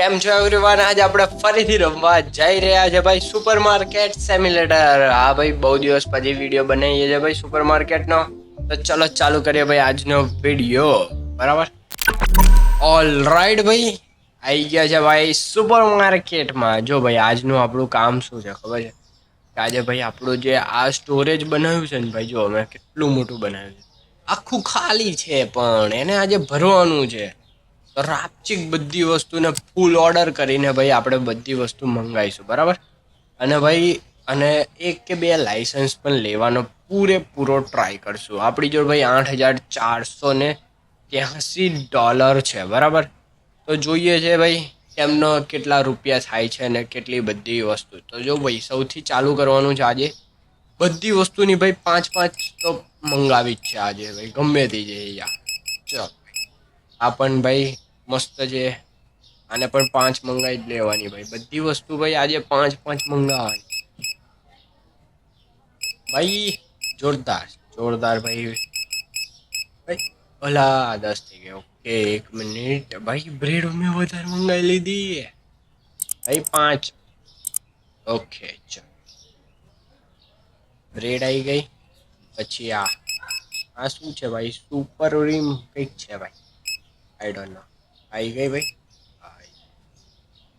કેમ છો એવરીવન આજે આપણે ફરીથી રમવા જઈ રહ્યા છે ભાઈ સુપર માર્કેટ સેમ્યુલેટર હા ભાઈ, બહુ દિવસ પછી વીડિયો બનાવીએ છે ભાઈ સુપર માર્કેટનો તો ચલો ચાલુ કરીએ ભાઈ આજનો વીડિયો બરાબર? ઓલ રાઈટ ભાઈ આવી ગયા છે ભાઈ સુપર માર્કેટમાં જો ભાઈ, આજનું આપણું કામ શું છે ખબર છે? કે આજે ભાઈ આપણું જે આ સ્ટોરેજ બનાવ્યું છે ને ભાઈ, જો અમે કેટલું મોટું બનાવ્યું છે. આખું ખાલી છે પણ, એને આજે ભરવાનું છે. રાપચીક બધી વસ્તુને ફૂલ ઓર્ડર કરીને ભાઈ આપણે બધી વસ્તુ મંગાવીશું, બરાબર? અને ભાઈ, અને એક કે બે લાઇસન્સ પણ લેવાનો પૂરેપૂરો ટ્રાય કરશું. આપણી જોડે ભાઈ આઠ હજાર ચારસો ને ત્યાંસી ડોલર છે, બરાબર? તો જોઈએ છે ભાઈ એમનો કેટલા રૂપિયા થાય છે ને કેટલી બધી વસ્તુ. તો જો ભાઈ, સૌથી ચાલુ કરવાનું છે આજે, બધી વસ્તુની ભાઈ પાંચ પાંચ તો મંગાવી જ છે આજે, ભાઈ, ગમે તે જઈએ યા. ચલ. આ પણ ભાઈ મસ્ત છે. આને પણ પાંચ મંગાવી જ લેવાની ભાઈ. બધી વસ્તુ ભાઈ આજે પાંચ પાંચ મંગાવવાની ભાઈ, જોરદાર જોરદાર ભાઈ. ભાઈ ઓલા દસ થઈ ગયા. ઓકે, એક મિનિટ. ભાઈ બ્રેડ મેં વધારે મંગાવી લીધી. ભાઈ, પાંચ. ઓકે, ચલ. બ્રેડ આવી ગઈ. પછી આ. આ શું છે ભાઈ? સુપર રીમ કંઈક છે ભાઈ. આઈ ડોન્ટ નો આવી ગઈ ભાઈ?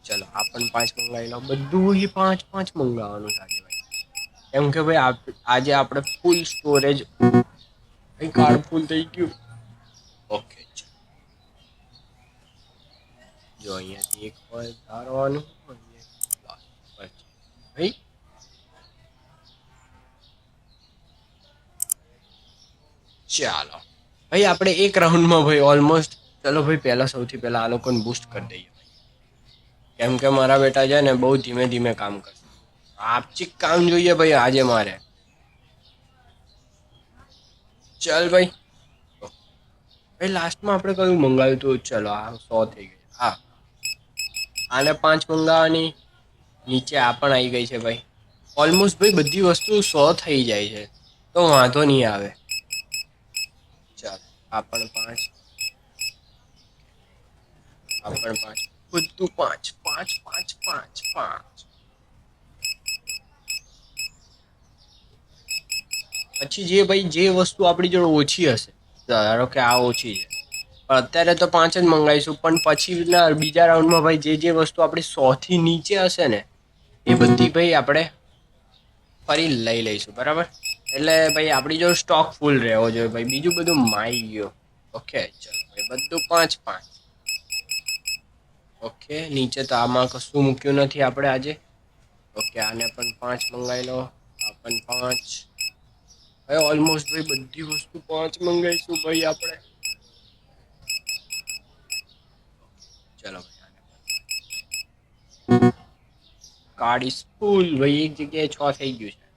ચલો, આ પાંચ મંગાવી લો. બધું એ પાંચ પાંચ મંગાવવાનું છે ભાઈ. એમ કે ભાઈ આજે આપણે ફૂલ સ્ટોરેજ ભાઈ કાર્ડ ફૂલ થઈ ગયું. ઓકે જો અહીંયાથી એક હોય, ધારવાનું ભાઈ? ચાલો. ભાઈ, આપણે એક રાઉન્ડમાં ભાઈ ઓલમોસ્ટ ચલો ભાઈ, પહેલા સૌથી પહેલા આ લોકોને બૂસ્ટ કરી દઈએ કેમ કે મારા બેટા છે ને બહુ ધીમે ધીમે કામ કરશે. આપચિક કામ જોઈએ ભાઈ આજે મારે. ચાલ ભાઈ. ભાઈ લાસ્ટમાં આપણે કયું મંગાવ્યું હતું? ચલો, આ સો થઈ ગઈ હા. આને પાંચ મંગાવવાની. નીચે આ પણ આવી ગઈ છે ભાઈ. ઓલમોસ્ટ ભાઈ, બધી વસ્તુ સો થઈ જાય છે. તો વાંધો નહીં આવે. ચાલ, આ પણ પાંચ. પણ પાંચ. બધું પાંચ. પાંચ પાંચ પાંચ પાંચ. પછી જે ભાઈ, જે વસ્તુ આપણી જોડે ઓછી હશે, ધારો કે આ ઓછી છે. અત્યારે તો પાંચ જ મંગાવીશું, પણ પછી બીજા રાઉન્ડમાં ભાઈ, જે જે વસ્તુ આપણી સોથી નીચે હશે ને, એ બધી ભાઈ આપણે ફરી લઈ લઈશું, બરાબર? એટલે ભાઈ, આપણી જો સ્ટોક ફૂલ રહેવો જોઈએ, ભાઈ. બીજું બધું માઈ ગયો. ઓકે ચલો, ભાઈ, બધું પાંચ પાંચ. ઓકે, નીચે તો આમાં કશું મૂક્યું નથી આપણે આજે. ઓકે, આને પણ પાંચ મંગાવી લો. આ પણ પાંચ. ભાઈ ઓલમોસ્ટ ભાઈ બધી વસ્તુ પાંચ મંગાવીશું ભાઈ આપણે. ચલો કાળી ફૂલ ભાઈ, એક જગ્યાએ છ થઈ ગયું છે.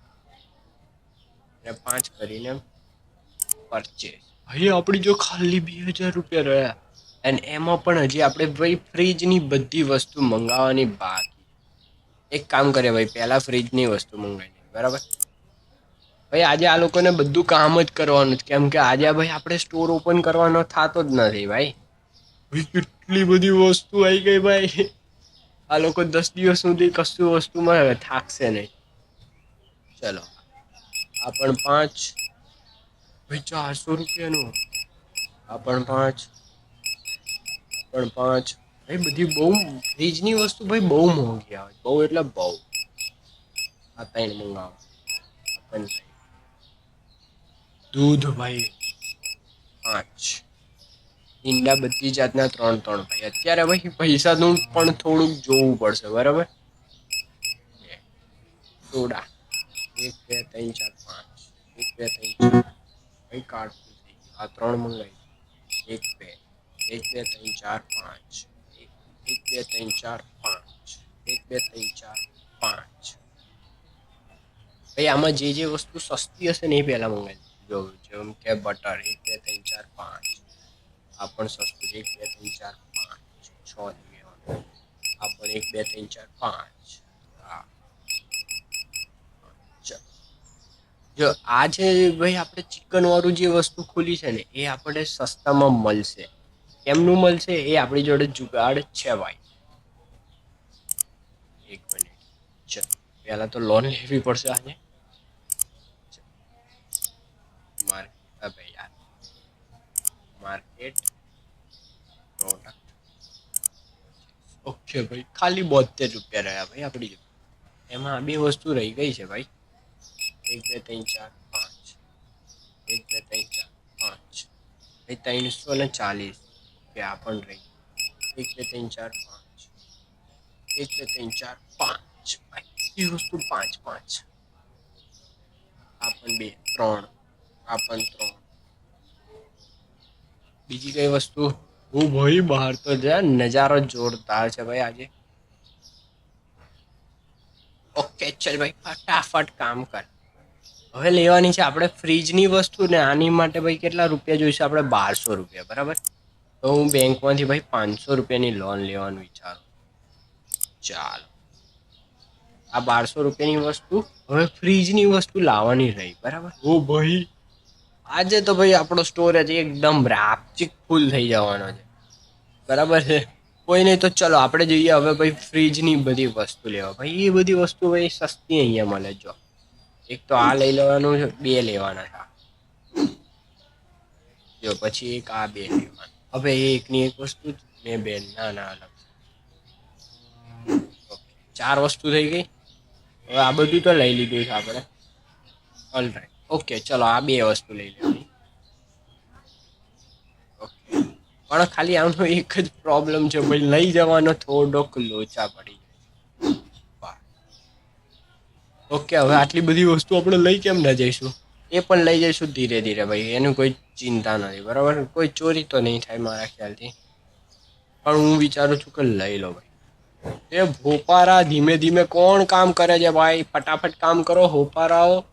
અને પાંચ કરીને પરચેસ ભાઈ, આપણી જો ખાલી બે હજાર રૂપિયા રહ્યા. અને એમાં પણ હજી આપણે ભાઈ ફ્રીજની બધી વસ્તુ મંગાવવાની બાકી. એક કામ કરે ભાઈ પહેલા ફ્રીજની વસ્તુ મંગાવી બરાબર? ભાઈ આજે આ લોકોને બધું કામ જ કરવાનું છે. કેમ કે આજે ભાઈ આપણે સ્ટોર ઓપન કરવાનો થતો જ નથી ભાઈ. ભાઈ કેટલી બધી વસ્તુ આવી ગઈ ભાઈ. આ લોકો દસ દિવસ સુધી કશું વસ્તુમાં થાકશે નહીં. ચલો. આ પણ પાંચ. ભાઈ ચારસો રૂપિયાનું. આ પણ પાંચ. પણ પાંચ. ભાઈ બધી બહુ ફ્રીજની વસ્તુ ભાઈ બહુ મોંઘી આવે. બહુ એટલે બહુ. આ ત્રણ મંગાવો. આ પણ દૂધ ભાઈ. પાંચ. ઈંડા બધી જાતના ત્રણ ત્રણ ભાઈ. અત્યારે ભાઈ પૈસાનું પણ થોડુંક જોવું પડશે બરાબર. સોડા. એક બે ત્રણ ચાર પાંચ. એક બે ત્રણ ચાર. ભાઈ કાર્ડ આ ત્રણ મંગાવી. એક બે. એક, બે, ત્રણ, ચાર, પાંચ. એક, બે, ત્રણ, ચાર, પાંચ. એક, બે, ત્રણ, ચાર, પાંચ. ભાઈ, આમાં જે જે વસ્તુ સસ્તી હશે ને એ પહેલાં મંગાવી જો જેમ કે બટર, એક, બે, ત્રણ, ચાર, પાંચ. આ પણ સસ્તું એક, બે, ત્રણ, ચાર, પાંચ. છ આ પણ એક, બે, ત્રણ, ચાર, પાંચ. જો, આ જે ભાઈ, આપણે ચિકન વાળું જે વસ્તુ ખુલી છે ને, એ આપણે સસ્તામાં મળશે. કેમનું મળશે એ આપણી જોડે જુગાડ છે ભાઈ. એક મિનિટ ચલો, પહેલાં તો લોન લેવી પડશે આજે. માર્કેટ ઓકે ભાઈ, ખાલી બોતેર રૂપિયા રહ્યા ભાઈ આપણી જોડે. એમાં બે વસ્તુ રહી ગઈ છે ભાઈ. એક, બે, ત્રણ, ચાર, પાંચ. એક, બે, ત્રણ, ચાર, પાંચ. ભાઈ, ત્રણસો ને ચાલીસ. કે આ પણ રહી. એક બે ત્રણ ચાર પાંચ. એક બે ત્રણ ચાર પાંચ. ભાઈ વસ્તુ પાંચ પાંચ. આ પણ બે ત્રણ. આ પણ ત્રણ. બીજી કઈ વસ્તુ? હું ભાઈ બહાર તો જ નજારો જોરદાર છે ભાઈ આજે. ઓકે ચલ ભાઈ ફટાફટ કામ કર. હવે લેવાની છે આપણે ફ્રીજની વસ્તુ ને આની માટે ભાઈ કેટલા રૂપિયા જોઈશે? આપણે બારસો રૂપિયા બરાબર? તો હું બેંકમાંથી ભાઈ પાંચસો રૂપિયાની લોન લેવાનું વિચારું. ચાલો. આ બારસો રૂપિયાની વસ્તુ હવે ફ્રીજની વસ્તુ લાવવાની રહી બરાબર? ઓ ભાઈ. આજે તો ભાઈ આપણો સ્ટોરેજ એકદમ રાપચીક ફૂલ થઈ જવાનો છે. બરાબર છે? કોઈ નહીં તો ચલો આપણે જઈએ હવે ભાઈ ફ્રીજની બધી વસ્તુ લેવા. ભાઈ એ બધી વસ્તુ ભાઈ સસ્તી અહીંયા મળે જો. એક તો આ લઈ લેવાનું છે બે લેવાના હતા જો પછી એક આ બે લેવાના. હવે એક એકની એક વસ્તુ જ ને બે ના ના અલગ ચાર વસ્તુ થઈ ગઈ? હવે આ બધું તો લઈ લીધું છે આપણે. ઓલરાઈટ ઓકે ચલો, આ બે વસ્તુ લઈ લેવાની. ઓકે પણ ખાલી આમનો એક જ પ્રોબ્લેમ છે, ભાઈ, લઈ જવાનો થોડોક લોચા પડી જાય. ઓકે હવે આટલી બધી વસ્તુ આપણે લઈ કેમ ના જઈશું? એ પણ લઈ જઈશું ધીરે ધીરે ભાઈ, એનું કોઈ ચિંતા નથી બરાબર? કોઈ ચોરી તો નહીં થાય મારા ખ્યાલથી. પણ હું વિચારું છું કે લઈ લો ભાઈ. એ ભોપારા ધીમે ધીમે કોણ કામ કરે છે ભાઈ? ફટાફટ કામ કરો, હોપારાઓ.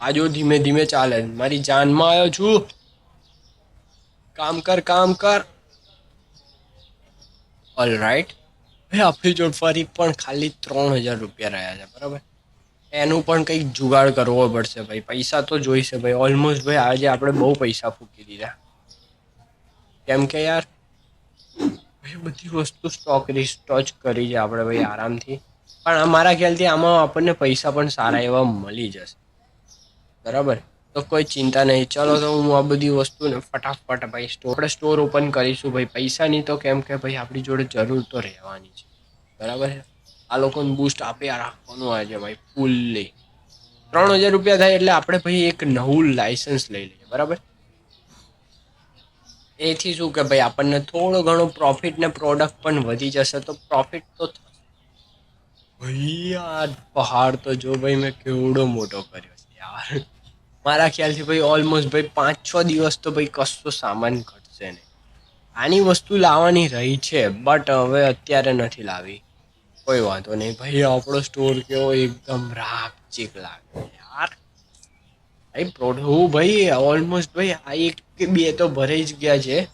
આજો ધીમે ધીમે ચાલે. મારી જાનમાં આવ્યો છું. કામ કર કામ કર. ઓલ રાઈટ ભાઈ, આપણી જોડ ફરી પણ ખાલી ત્રણ હજાર રૂપિયા રહ્યા છે, બરાબર? એનું પણ કંઈક જુગાડ કરવો પડશે ભાઈ. પૈસા તો જોઈશે ભાઈ. ઓલમોસ્ટ ભાઈ આજે આપણે બહુ પૈસા ફૂકી દીધા. કેમ કે યાર, ભાઈ બધી વસ્તુ સ્ટોક રિસ્ટોચ કરી છે આપણે ભાઈ આરામથી. પણ મારા ખ્યાલથી આમાં આપણને પૈસા પણ સારા એવા મળી જશે. બરાબર? તો કોઈ ચિંતા નહીં. ચલો તો હું આ બધી વસ્તુને ફટાફટ ભાઈ સ્ટોર આપણે સ્ટોર ઓપન કરીશું ભાઈ. પૈસાની તો કેમ કે ભાઈ આપણી જોડે જરૂર તો રહેવાની છે. બરાબર છે? આ લોકોને બૂસ્ટ આપ્યા રાખવાનું હોય ભાઈ ફૂલ્લી ત્રણ હજાર રૂપિયા થાય એટલે આપણે ભાઈ એક નવું લાઇસન્સ લઈ લઈએ, બરાબર? એથી શું કે ભાઈ આપણને થોડો ઘણો પ્રોફિટ ને પ્રોડક્ટ પણ વધી જશે, તો પ્રોફિટ તો ભાઈ, આ પહાડ તો જો ભાઈ મેં કેવડો મોટો કર્યો છે યાર. મારા ખ્યાલથી ભાઈ ઓલમોસ્ટ ભાઈ પાંચ છ દિવસ તો ભાઈ કશો સામાન ઘટશે નહીં. આની વસ્તુ લાવવાની રહી છે બટ હવે અત્યારે નથી લાવી. કોઈ વાંધો નહીં. ભાઈ, આપણો સ્ટોર કેવો એકદમ રાપચીક લાગે યાર. ભાઈ પ્રોડ હું ભાઈ ઓલમોસ્ટ ભાઈ, આ એક કે બે તો ભરાઈ જ ગયા છે.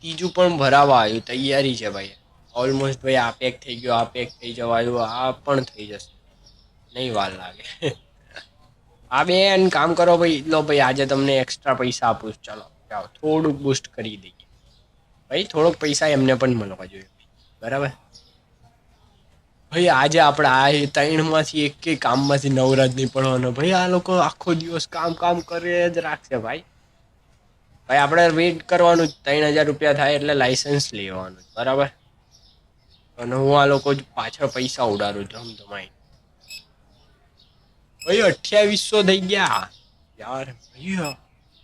ત્રીજું પણ ભરાવા આવ્યું, તૈયારી છે ભાઈ. ઓલમોસ્ટ ભાઈ, આ પેક થઈ ગયો, આ પેક થઈ જવાયું આ પણ થઈ જશે. નહીં વાર લાગે. આ બેન કામ કરો ભાઈ, લો ભાઈ, આજે તમને એક્સ્ટ્રા પૈસા આપું ચાલો, જાઓ. થોડુંક બુસ્ટ કરી દઈએ. ભાઈ, થોડોક પૈસા એમને પણ મળવા જોઈએ. બરાબર? ભાઈ, આજે આપણે આ ત્રણમાંથી એક કે કામમાંથી નવરાજ નહીં પડવાનો. ભાઈ, આ લોકો આખો દિવસ કામ કામ કરે જ રાખશે, ભાઈ. ભાઈ, આપણે વેઇટ કરવાનું ત્રણ હજાર રૂપિયા થાય એટલે લાઇસન્સ લેવાનું બરાબર? અને હું આ લોકો જ પાછળ પૈસા ઉડાડું ધમ ધમાઈ ભાઈ, અઠ્યાવીસો થઈ ગયા. યાર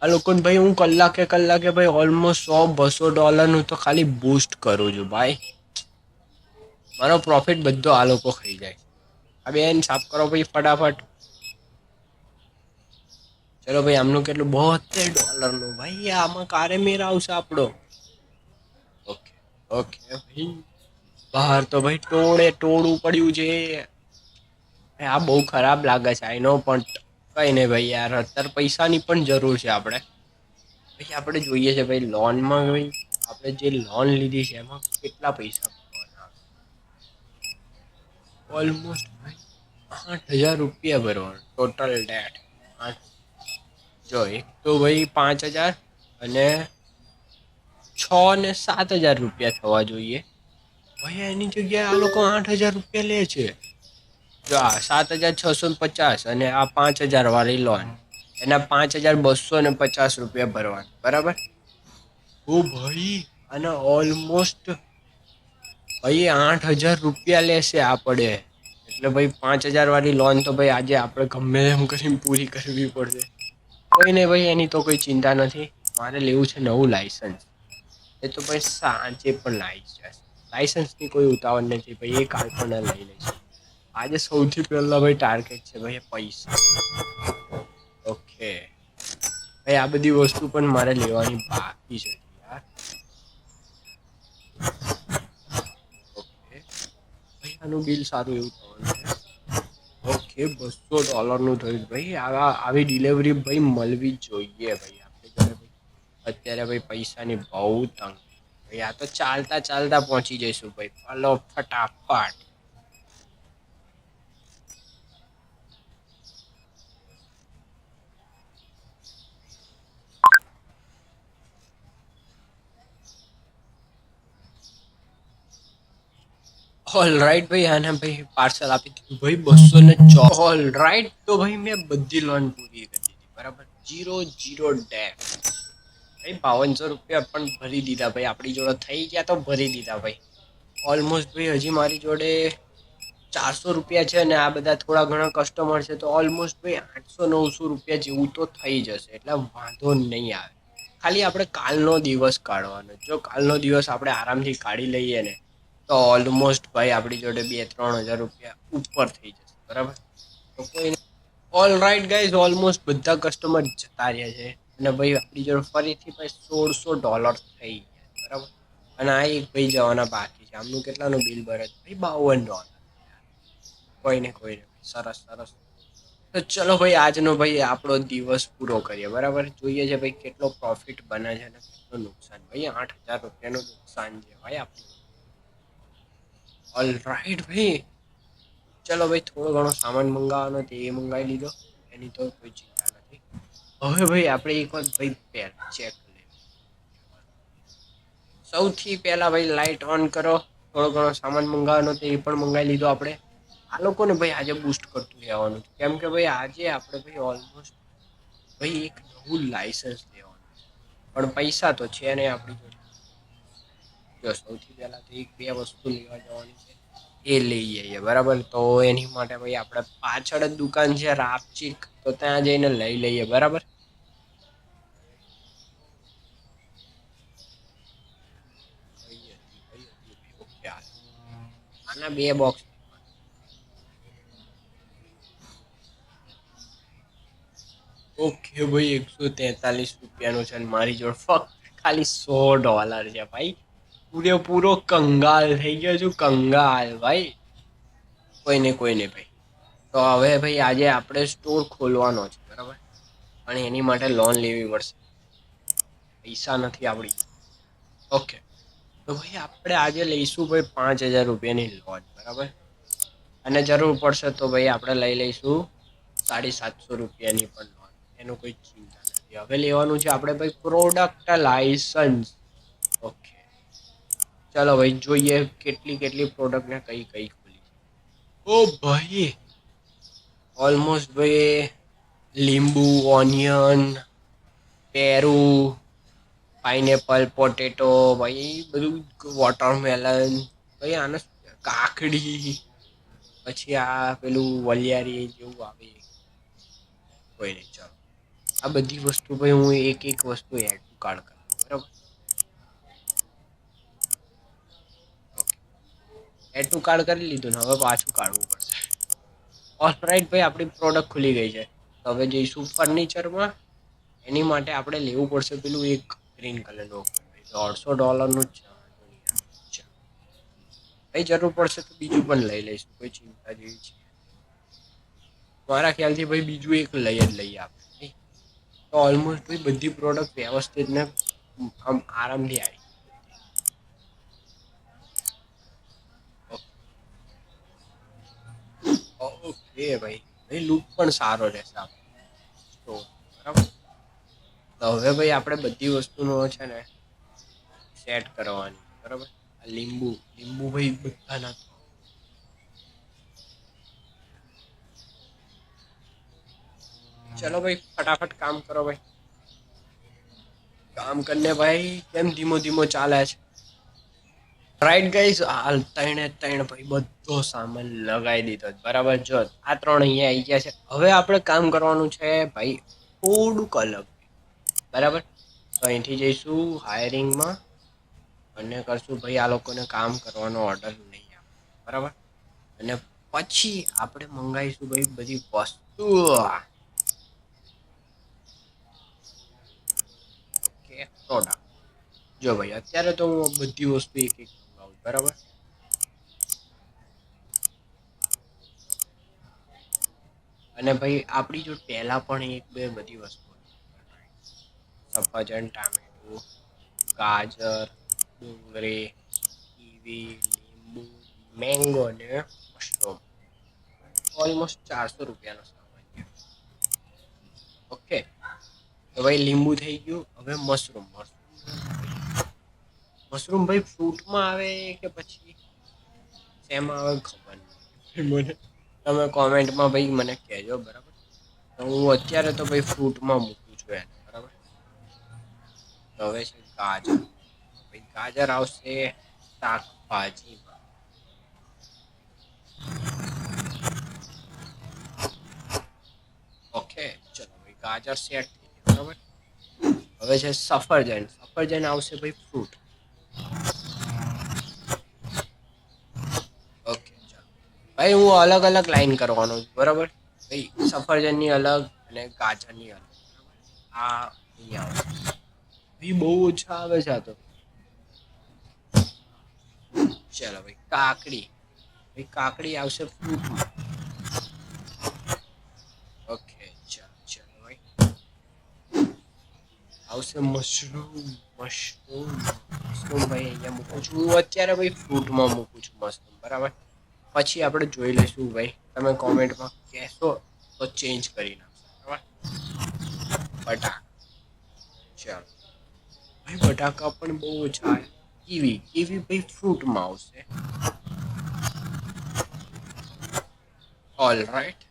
આ લોકોને ભાઈ, હું કલાકે કલાકે ભાઈ ઓલમોસ્ટ સો, બસો ડોલરનું તો ખાલી બૂસ્ટ કરું છું, ભાઈ. મારો પ્રોફિટ બધો આ લોકો ખાઈ જાય. આ બેન, સાફ કરો ભાઈ, ફટાફટ. ચલો ભાઈ, આમનું કેટલું? બોતેર ડોલરનું. ભાઈ, આમાં કારે મેર આવશે આપણો. ઓકે ઓકે ભાઈ. બહાર તો ભાઈ ટોળે ટોળું પડ્યું છે. આ બહુ ખરાબ લાગે છે. આઈનો પણ કઈ નહીં ભાઈ યાર. અત્યારે પૈસાની પણ જરૂર છે આપણે. ભાઈ, આપણે જોઈએ છે ભાઈ લોનમાં ભાઈ, આપણે જે લોન લીધી છે, એમાં કેટલા પૈસા ઓલમોસ્ટ આઠ હજાર રૂપિયા ભરવાનું ટોટલ ડેટ આઠ જો એક તો ભાઈ પાંચ હજાર અને છ ને સાત હજાર રૂપિયા થવા જોઈએ. ભાઈ એની જગ્યાએ આ લોકો આઠ હજાર રૂપિયા લે છે. જો આ સાત હજાર છસો ને પચાસ અને આ પાંચ હજાર વાળી લોન એના પાંચ હજાર બસો ને પચાસ રૂપિયા ભરવાના. બરાબર? ઓ ભાઈ. અને ઓલમોસ્ટ ભાઈ, આઠ હજાર રૂપિયા લેશે આપણે એટલે ભાઈ, પાંચ હજાર વાળી લોન તો ભાઈ, આજે આપણે ગમે એમ કરીને પૂરી કરવી પડશે કોઈ નહીં ભાઈ, એની તો કોઈ ચિંતા નથી. મારે લેવું છે નવું લાયસન્સ એ તો ભાઈ સાંજે પણ લાવી જશે. લાયસન્સની કોઈ ઉતાવળ નથી. ભાઈ એ કાલ પણ લઈ લઈશ આજે સૌથી પહેલા ભાઈ ટાર્ગેટ છે ભાઈ, પૈસા. ઓકે. ભાઈ, આ બધી વસ્તુ પણ મારે લેવાની બાકી છે, યાર. આનું બિલ સારું એવું થવાનું ઓકે, બસો ડોલરનું થયું ભાઈ આવા આવી ડિલિવરી ભાઈ મળવી જ જોઈએ ભાઈ. આપણે ઘરે ભાઈ, અત્યારે ભાઈ પૈસાની બહુ તંગ ભાઈ, આ તો ચાલતા ચાલતા પહોંચી જઈશું ભાઈ. ફલો ફટાફટ ઓલ રાઈટ ભાઈ આને ભાઈ પાર્સલ આપી દીધું ભાઈ બસો ને ચો ઓલ રાઈટ તો ભાઈ મેં બધી લોન પૂરી કરી દીધી બરાબર? જીરો જીરો ડેમ ભાઈ બાવનસો રૂપિયા પણ ભરી દીધા ભાઈ આપણી જોડે થઈ ગયા તો ભરી દીધા ભાઈ. ઓલમોસ્ટ ભાઈ હજી મારી જોડે ચારસો રૂપિયા છે અને આ બધા થોડા ઘણા કસ્ટમર છે તો ઓલમોસ્ટ ભાઈ આઠસો નવસો રૂપિયા જેવું તો થઈ જશે એટલે વાંધો નહીં આવે. ખાલી આપણે કાલનો દિવસ કાઢવાનો જો કાલનો દિવસ આપણે આરામથી કાઢી લઈએ ને તો ઓલમોસ્ટ ભાઈ આપણી જોડે બે ત્રણ હજાર રૂપિયા ઉપર થઈ જશે, બરાબર? તો કોઈ ઓલ રાઈટ ગાઈઝ ઓલમોસ્ટ બધા કસ્ટમર જતા રહ્યા છે. અને ભાઈ આપણી જોડે ફરીથી ભાઈ સોળસો ડોલર થઈ ગયા, બરાબર? અને આ એક ભાઈ જવાના બાકી છે. આમનું કેટલાનું બિલ ભરે ભાઈ બાવન ડોલર કોઈ ને કોઈ ને સરસ સરસ. તો ચલો ભાઈ, આજનો ભાઈ આપણો દિવસ પૂરો કરીએ, બરાબર? જોઈએ છે ભાઈ કેટલો પ્રોફિટ બને છે અને કેટલું નુકસાન. ભાઈ આઠ હજાર રૂપિયાનું નુકસાન છે ભાઈ આપણે. ઓલ રાઈટ ભાઈ. ચલો ભાઈ, થોડો ઘણો સામાન મંગાવવાનો તે એ મંગાવી લીધો. એની તો કોઈ ચિંતા નથી. હવે ભાઈ, આપણે એક વાર ભાઈ ચેક સૌથી પહેલા ભાઈ લાઇટ ઓન કરો. થોડો ઘણો સામાન મંગાવવાનો તે પણ મંગાવી લીધો આપણે. આ લોકોને ભાઈ આજે બૂસ્ટ કરતું રહેવાનું કેમ કે ભાઈ, આજે આપણે ભાઈ ઓલમોસ્ટ ભાઈ, એક નવું લાઇસન્સ લેવાનું પણ પૈસા તો છે નહીં આપણી જોડે. જો સૌથી પહેલા તો એક બે વસ્તુ લેવા જવાની છે એ લઈ જઈએ બરાબર તો એની માટે ભાઈ આપણે પાછળ જ દુકાન છે રાપચીક તો ત્યાં જઈને લઈ લઈએ બરાબર કઈ હતી, કઈ હતી? ઓકે, આ. આના બે બોક્સ ઓકે ભાઈ એકસો તેતાલીસ રૂપિયાનું છે અને મારી જોડે ફક્ત ખાલી સો ડોલર છે ભાઈ પૂરેપૂરો કંગાલ થઈ ગયો છું, કંગાલ ભાઈ. કોઈ ને કોઈ ને ભાઈ. તો હવે ભાઈ આજે આપણે સ્ટોર ખોલવાનો છે, બરાબર? પણ એની માટે લોન લેવી પડશે. પૈસા નથી આપણી. ઓકે તો ભાઈ આપણે આજે લઈશું ભાઈ પાંચ હજાર રૂપિયાની લોન બરાબર? અને જરૂર પડશે તો ભાઈ આપણે લઈ લઈશું સાડી સાતસો રૂપિયાની પણ લોન એનું કોઈ ચિંતા નથી. હવે લેવાનું છે આપણે ભાઈ પ્રોડક્ટ લાયસન્સ ઓકે ચાલો ભાઈ જોઈએ કેટલી કેટલી પ્રોડક્ટ ને કઈ કઈ ખોલી ઓ ભાઈ. ઓલમોસ્ટ ભાઈ લીંબુ ઓનિયન પેરું પાઇનેપલ પોટેટો ભાઈ બધું વોટરમેલન ભાઈ આને કાકડી પછી આ પેલું વલિયારી જેવું આવે. કોઈ નહીં ચાલો. આ બધી વસ્તુ ભાઈ હું એક એક વસ્તુ એડ કાર્ડ કરું બરાબર? ટુ કાર્ડ કરી લીધું ને હવે પાછું કાઢવું પડશે. ઓલરાઈટ ભાઈ આપણી પ્રોડક્ટ ખુલી ગઈ છે. તો હવે જઈશું ફર્નિચરમાં એની માટે આપણે લેવું પડશે પેલું એક ગ્રીન કલરનું દોઢસો ડોલરનું જ છે. ભાઈ જરૂર પડશે તો બીજું પણ લઈ લઈશું. કોઈ ચિંતા જેવી છે. મારા ખ્યાલથી ભાઈ બીજું એક લઈ જ લઈએ આપણે. તો ઓલમોસ્ટ ભાઈ બધી પ્રોડક્ટ વ્યવસ્થિત ને આમ આરામથી આવી ઓકે ભાઈ ભાઈ લુક પણ સારો રહેશે સ્ટોર બરાબર? તો હવે ભાઈ, આપણે બધી વસ્તુનો છે ને સેટ કરવાની, બરાબર? આ લીંબુ લીંબુ ભાઈ બધા નાખો ચલો ભાઈ, ફટાફટ કામ કરો ભાઈ. કામ કરીને ભાઈ, કેમ ધીમો ધીમો ચાલે છે? રાઈટ ગાઈસ હાલ ત્રણે ત્રણ ભાઈ બધો સામાન લગાવી દીધો બરાબર? જો, આ ત્રણ અહીંયા આવી ગયા છે. હવે આપણે કામ કરવાનું છે ભાઈ, થોડુંક અલગ. બરાબર? તો અહીંથી જઈશું હાયરિંગમાં અને કરશું ભાઈ, આ લોકોને કામ કરવાનો ઓર્ડર નહીં બરાબર? અને પછી આપણે મંગાવીશું ભાઈ બધી વસ્તુઓ. જો ભાઈ, અત્યારે તો હું બધી વસ્તુ એક એક મંગાવું બરાબર અને ભાઈ, આપણી જો પહેલાં પણ એક બે બધી વસ્તુ સફરજન, ટામેટું, ગાજર, ડુંગળી કીવી લીંબુ, મેંગો અને મશરૂમ. ઓલમોસ્ટ ચારસો રૂપિયાનો સામાન ઓકે તો ભાઈ, લીંબુ થઈ ગયું. હવે મશરૂમ. મશરૂમ મશરૂમ ભાઈ ફ્રૂટમાં આવે કે પછી? શેમાં આવે ખબર નહીં. મને તમે કોમેન્ટમાં ભાઈ મને કહેજો, બરાબર? તો હું અત્યારે તો ભાઈ ફ્રૂટમાં મૂકું છું એને, બરાબર? તો હવે છે ગાજર. ભાઈ ગાજર આવશે શાકભાજીમાં ઓકે, ચલો ભાઈ ગાજર સેટ થઈ ગયું, બરાબર? હવે છે સફરજન. સફરજન આવશે ભાઈ ફ્રૂટ ઓકે ચાલો ભાઈ, હું અલગ અલગ લાઈન કરવાનો છું, બરાબર? ભાઈ, સફરજનની અલગ અને ગાજરની અલગ આ અહીંયા ભાઈ, બહુ ઓછા આવે છે આ તો. ચાલો ભાઈ, કાકડી. ભાઈ, કાકડી આવશે ફ્રૂટમાં. ઓકે ચાલો ચાલો ભાઈ. આવશે મશરૂમ મશરૂમ મશરૂમ ભાઈ અહીંયા મૂકું છું. હું અત્યારે ભાઈ, ફ્રૂટમાં મૂકું છું મશરૂમ બરાબર? પછી આપણે જોઈ લઈશું ભાઈ. તમે કોમેન્ટમાં કહેશો તો ચેન્જ કરી નાખશો. બટાકા. ચાલો. ભાઈ, બટાકા પણ બહુ આવે કીવી કીવી ભાઈ ફ્રૂટમાં આવશે. ઓલ રાઈટ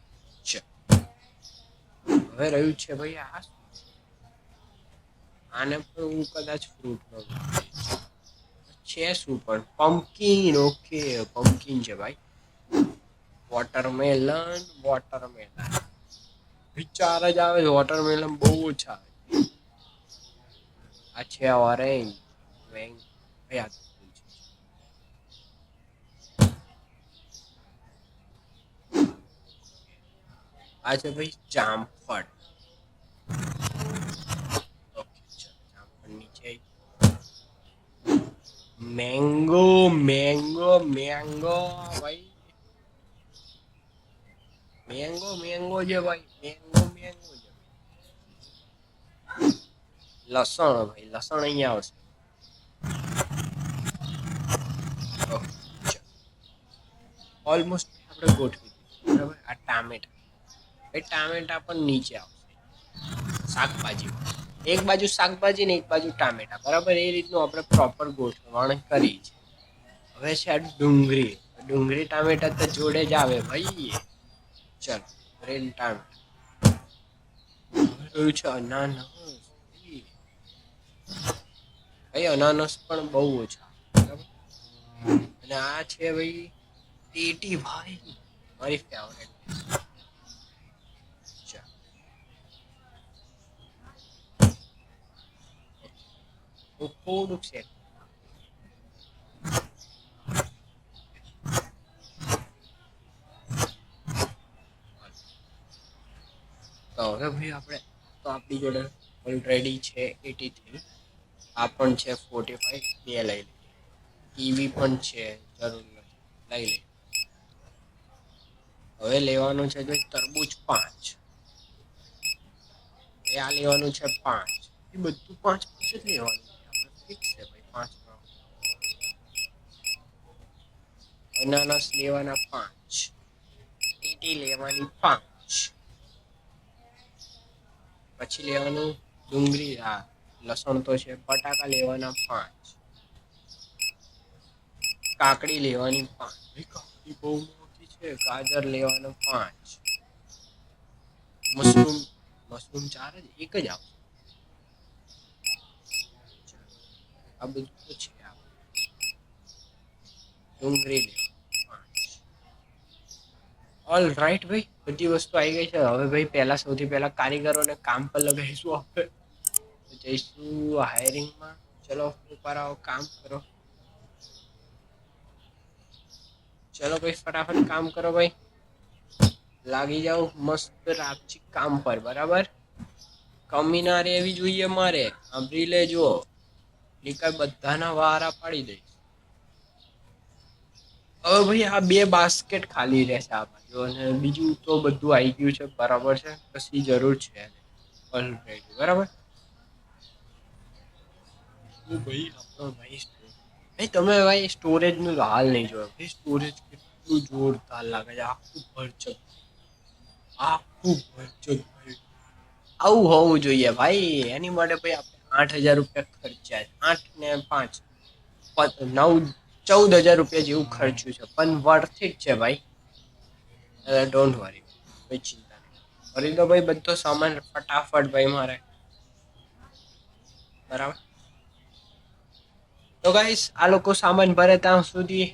હવે રહ્યું છે ભાઈ આ? આને પણ હું કદાચ ફ્રૂટમાં છે શું પણ? પમ્પકિન ઓકે પમ્પકિન છે ભાઈ. વોટરમેલન વોટરમેલન વિચાર જ આવે છે વોટરમેલન બહુ ઓછા આવે આ છે ઓરેન્જ વેંગ ભાઈ આ છે. ભાઈ જામફળ. મેંગો મેંગો મેંગો, ભાઈ. મેંગો છે ભાઈ મેંગો મેંગો છે લસણ ભાઈ લસણ અહીંયા આવશે ઓલમોસ્ટ આપણે ગોઠવી બરાબર આ ટામેટા ભાઈ ટામેટા પણ નીચે આવશે શાકભાજી એક બાજુ શાકભાજી ને એક બાજુ ટામેટા બરાબર એ રીતનું આપણે પ્રોપર ગોઠવણ કરી છે હવે છે આ ડુંગળી ડુંગળી ટામેટા તો જોડે જ આવે ભાઈ ચલો ટામેટા હવે છે અનાનસ. ભાઈ, અનાનસ પણ બહુ ઓછા. અને આ છે ભાઈ, ટેટી ભાઈ. મારી ફેવરેટ થોડુંક છે તો હવે ભાઈ આપણે તો આપણી જોડે ઓલરેડી છે એટી થ્રી આ પણ છે ફોર્ટી ફાઈવ બે લઈ લઈએ. ટીવી પણ છે, જરૂર નથી. લઈ લઈએ. હવે લેવાનું છે જો તરબૂચ પાંચ. એ આ લેવાનું છે પાંચ. એ બધું પાંચ પાંચ જ લેવાનું. છે ફિક્સ છે ભાઈ, પાંચ અનાનસ લેવાના પાંચ. ટીટી લેવાની પાંચ. પછી લેવાનું ડુંગળી આ લસણ તો છે બટાકા લેવાના પાંચ. કાકડી લેવાની પાંચ. કાકડી બહુ મોટી છે. ગાજર લેવાનો પાંચ. મશરૂમ મશરૂમ ચાર જ એક જ આવશે. આ બધું છે ડુંગળી લેવા ઓલ રાઈટ ભાઈ. બધી વસ્તુ આવી ગઈ છે. હવે ભાઈ પહેલા સૌથી પહેલા કારીગરોને કામ પર લગાવીશું આપણે. જઈશું હાયરિંગમાં ચલો, ઉપર આવો, કામ કરો. ચલો ભાઈ, ફટાફટ કામ કરો ભાઈ. લાગી જાઓ મસ્ત રાપચી કામ પર, બરાબર? કમી ના રહેવી જોઈએ મારે. સાંભળી લેજો. નીકળ બધાના વારા પાડી દઈશ. હવે ભાઈ આ બે બાસ્કેટ ખાલી રહેશે આ બાજુ અને બીજું તો બધું આવી ગયું છે બરાબર છે. કશી જરૂર છે ઓલરેડી બરાબર? ભાઈ આપણો ભાઈ store. તમે ભાઈ સ્ટોરેજનું હાલ નહીં જોયો. ભાઈ સ્ટોરેજ કેટલું જોરદાર લાગે છે. આખું ભરચક. આખું ભરચક આવું હોવું જોઈએ ભાઈ. એની માટે ભાઈ આપણે આઠ હજાર રૂપિયા ખર્ચ્યા આઠ ને પાંચ. નવ ચૌદ હજાર રૂપિયા જેવું ખર્ચ્યું છે. પણ વર્થ ઇટ છે ભાઈ. ડોન્ટ વરી કોઈ ચિંતા નહીં. વરી તો ભાઈ બધો સામાન ફટાફટ ભાઈ મારે. બરાબર? તો ગાઈસ આ લોકો સામાન ભરે ત્યાં સુધી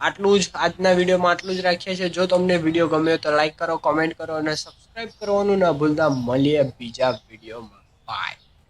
આટલું જ આજના વિડીયોમાં આટલું જ રાખીએ છીએ. જો તમને વીડિયો ગમ્યો તો લાઈક કરો કોમેન્ટ કરો અને સબસ્ક્રાઈબ કરવાનું ના ભૂલતા. મળીએ બીજા વિડીયોમાં. બાય